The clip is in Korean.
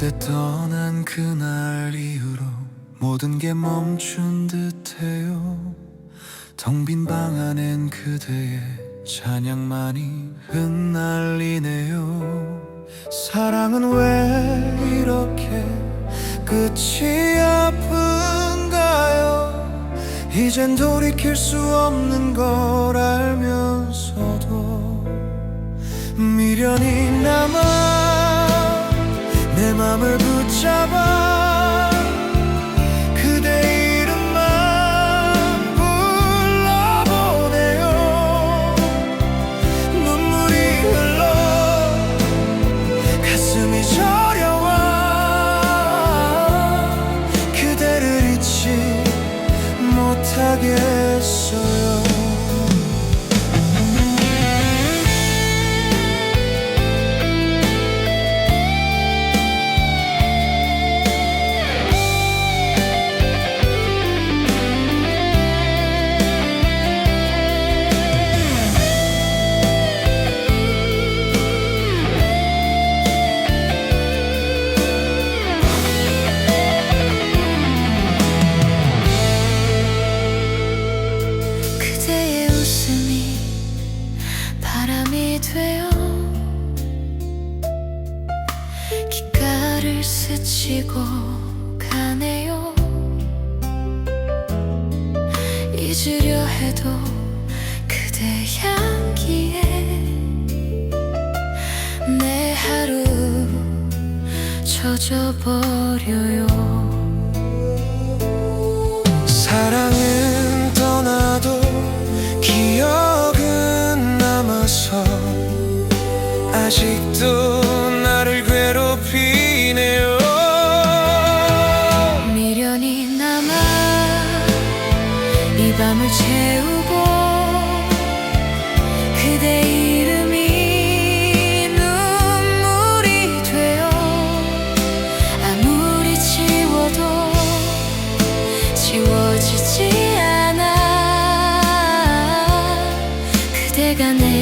그대 떠난 그날 이후로 모든 게 멈춘 듯해요. 텅 빈 방 안엔 그대의 찬양만이 흩날리네요. 사랑은 왜 이렇게 끝이 아픈가요? 이젠 돌이킬 수 없는 걸 알면서도 미련이 맘을 붙잡아 귓가를 스치고 가네요. 잊으려 해도 그대 향기에 내 하루 젖어버려요 밤을 채우고 그대 이름이 눈물이 되어 아무리 지워도 지워지지 않아 그대가 내